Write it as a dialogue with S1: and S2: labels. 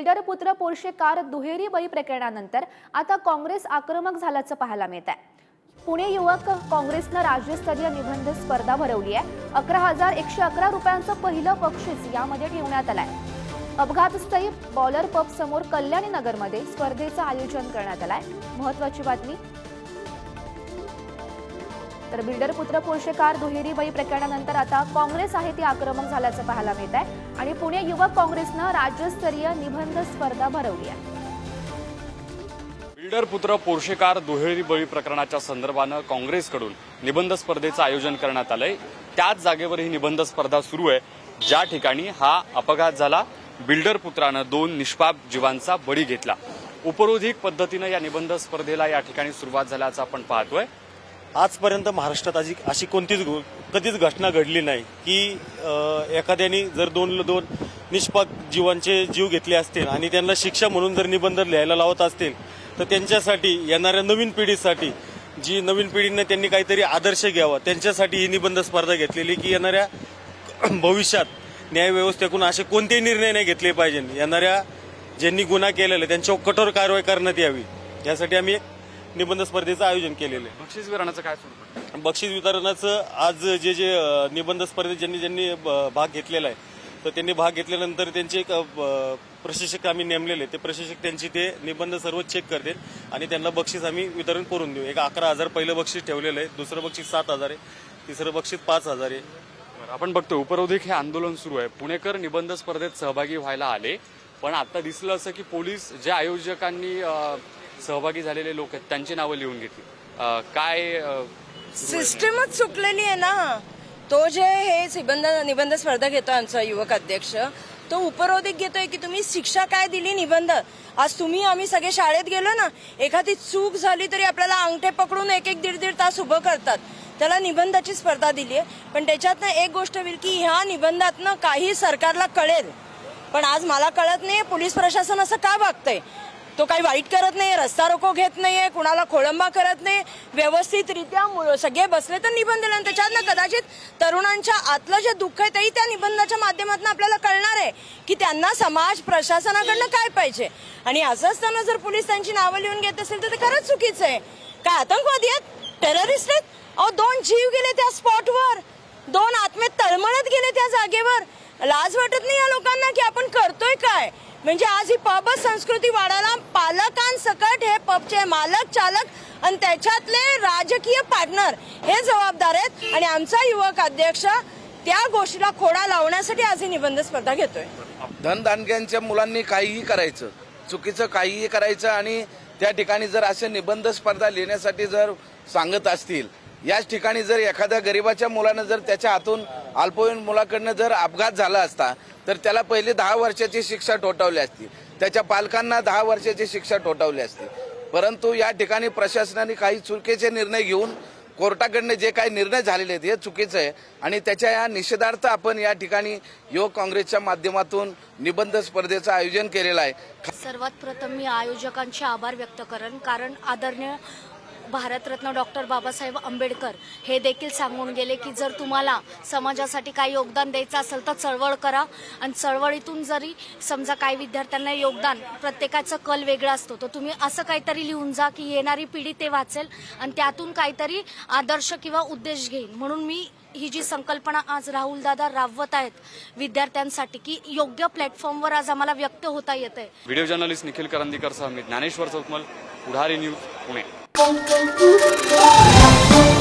S1: Builder पुत्र Porsche car दुहेरी बळी प्रकरणानंतर आता काँग्रेस आक्रमक झाल्याचं पाहायला मिळत आहे. पुणे युवक काँग्रेसनं राज्यस्तरीय निबंध स्पर्धा भरवली आहे. अकरा हजार एकशे अकरा रुपयांचं पहिलं बक्षीस यामध्ये ठेवण्यात आलंय. अपघातस्थळी बॉलर पब समोर कल्याणी नगरमध्ये स्पर्धेचं आयोजन करण्यात आलंय. महत्वाची बातमी तर बिल्डर पुत्र पोषकार दुहेरी बळी प्रकरणानंतर आता काँग्रेस आहे ती आक्रमक झाल्याचं पाहायला मिळत आहे. आणि पुणे युवक काँग्रेसनं राज्यस्तरीय निबंध स्पर्धा भरवली आहे.
S2: बिल्डर पुत्र पोर्शेकार दुहेरी बळी प्रकरणाच्या संदर्भानं काँग्रेसकडून निबंध स्पर्धेचं आयोजन करण्यात आलंय. त्याच जागेवर ही निबंध स्पर्धा सुरू आहे. ज्या ठिकाणी हा अपघात झाला बिल्डर पुत्रानं दोन निष्पाप जीवांचा बळी घेतला. उपरोधिक पद्धतीनं या निबंध स्पर्धेला या ठिकाणी सुरुवात झाल्याचं आपण पाहतोय.
S3: आजपर्यंत महाराष्ट्रात अशी अशी कोणतीच कधीच घटना घडली नाही की एखाद्याने जर दोन दोन निष्पाक जीवांचे जीव घेतले असतील आणि त्यांना शिक्षा म्हणून जर निबंध लिहायला लावत असतील तर त्यांच्यासाठी येणाऱ्या नवीन पिढीसाठी जी नवीन पिढीने त्यांनी काहीतरी आदर्श घ्यावा त्यांच्यासाठी ही निबंध स्पर्धा घेतलेली की येणाऱ्या भविष्यात न्यायव्यवस्थेकडून असे कोणतेही निर्णय नाही घेतले पाहिजे. येणाऱ्या ज्यांनी गुन्हा केलेला त्यांच्यावर कठोर कारवाई करण्यात यावी. यासाठी आम्ही एक निबंध स्पर्धेचं आयोजन केलेलं आहे.
S2: बक्षीस वितरणाचं काय स्वरूप
S3: बक्षीस वितरणाचं आज जे जे अ, निबंध स्पर्धेत ज्यांनी ज्यांनी ब- भाग घेतलेला आहे तर त्यांनी भाग घेतल्यानंतर त्यांचे एक अ, ब- प्रशिक्षक आम्ही नेमलेले ते प्रशिक्षक त्यांची ते निबंध सर्व चेक करतील आणि त्यांना बक्षीस आम्ही वितरण करून देऊ. एक अकरा हजार पहिलं बक्षीस ठेवलेलं आहे दुसरं बक्षीस सात हजार आहे तिसरं बक्षीस पाच हजार आहे.
S2: बरं, आपण बघतोय उपरोधिक हे आंदोलन सुरू आहे. पुणेकर निबंध स्पर्धेत सहभागी व्हायला आले पण आता दिसलं असं की पोलीस ज्या आयोजकांनी अ, सहभागी झालेले लोक आहेत त्यांची नावं लिहून घेतली. काय
S4: सिस्टमच चुकलेली आहे ना तो जे हे निबंध निबंध स्पर्धा घेतो आमचा युवक अध्यक्ष तो उपरोधिक घेतोय की तुम्ही शिक्षा काय दिली निबंध? आज तुम्ही आम्ही सगळे शाळेत गेलो ना एखादी चूक झाली तरी आपल्याला अंगठे पकडून एक एक दीड दीड तास उभं करतात. त्याला निबंधाची स्पर्धा दिली आहे. पण त्याच्यातनं एक गोष्ट होईल की ह्या निबंधातनं काही सरकारला कळेल. पण आज मला कळत नाही पोलीस प्रशासन असं का वागतंय? तो काही वाईट करत नाही रस्ता रोको घेत नाहीये कुणाला खोळंबा करत नाही. व्यवस्थितरित्या सगळे बसले तर निबंध दिला त्याच्यातनं कदाचित तरुणांच्या आतलं जे दुःख आहे तेही त्या निबंधाच्या माध्यमातून आपल्याला कळणार आहे की त्यांना समाज प्रशासनाकडनं काय पाहिजे. आणि असं असताना जर पोलीस त्यांची नावं लिहून घेत असेल तर ते खरंच चुकीचं आहे. काय आतंकवादी आहेत? टेररिस्ट आहेत? अहो दोन जीव गेले त्या स्पॉटवर दोन आत्मे तळमळत गेले त्या जागेवर. लाज वाटत नाही या लोकांना की आपण करतोय काय? म्हणजे आज ही पब संस्कृती वाढायला पालकांसकट हे पबचे मालक चालक आणि त्याच्यातले राजकीय पार्टनर हे जबाबदार आहेत. आणि आमचा युवक अध्यक्ष त्या गोष्टीला खोडा लावण्यासाठी आज ही निबंध स्पर्धा घेतोय.
S5: धनदानग्यांच्या मुलांनी काहीही करायचं चुकीचं काहीही करायचं आणि त्या ठिकाणी जर असे निबंध स्पर्धा लिहिण्यासाठी जर सांगत असतील याच ठिकाणी जर एखाद्या गरिबाच्या मुलानं जर त्याच्या हातून अल्पवयीन मुलाकडनं जर अपघात झाला असता तर त्याला पहिले दहा वर्षाची शिक्षा ठोठावली असती. त्याच्या पालकांना दहा वर्षाची शिक्षा ठोठावली असती. परंतु या ठिकाणी प्रशासनाने काही चुकीचे निर्णय घेऊन कोर्टाकडनं जे काही निर्णय झालेले आहेत हे चुकीचं आहे. आणि त्याच्या या निषेधार्थ आपण या ठिकाणी युवक काँग्रेसच्या माध्यमातून निबंध स्पर्धेचं आयोजन केलेलं आहे.
S6: सर्वात प्रथम मी आयोजकांचे आभार व्यक्त करेन कारण आदरणीय भारतरत्न डॉक्टर बाबासाहेब आंबेडकर हे देखील सांगून गेले की जर तुम्हाला समाजासाठी काही योगदान द्यायचं असेल तर चळवळ करा. आणि चळवळीतून जरी समजा काही विद्यार्थ्यांना योगदान प्रत्येकाचं कल वेगळा असतो. तर तुम्ही असं काहीतरी लिहून जा की येणारी पिढी ते वाचेल आणि त्यातून काहीतरी आदर्श किंवा उद्देश घेईल. म्हणून मी ही जी संकल्पना आज राहुल दादा राबवत आहेत विद्यार्थ्यांसाठी की योग्य प्लॅटफॉर्मवर आज आम्हाला व्यक्त होता येत आहे
S2: व्हिडिओ जर्नलिस्ट निखिल करंदीकर सह मी Dnyaneshwar Chaukamal Pudhari news Pune. Boom, boom, boom.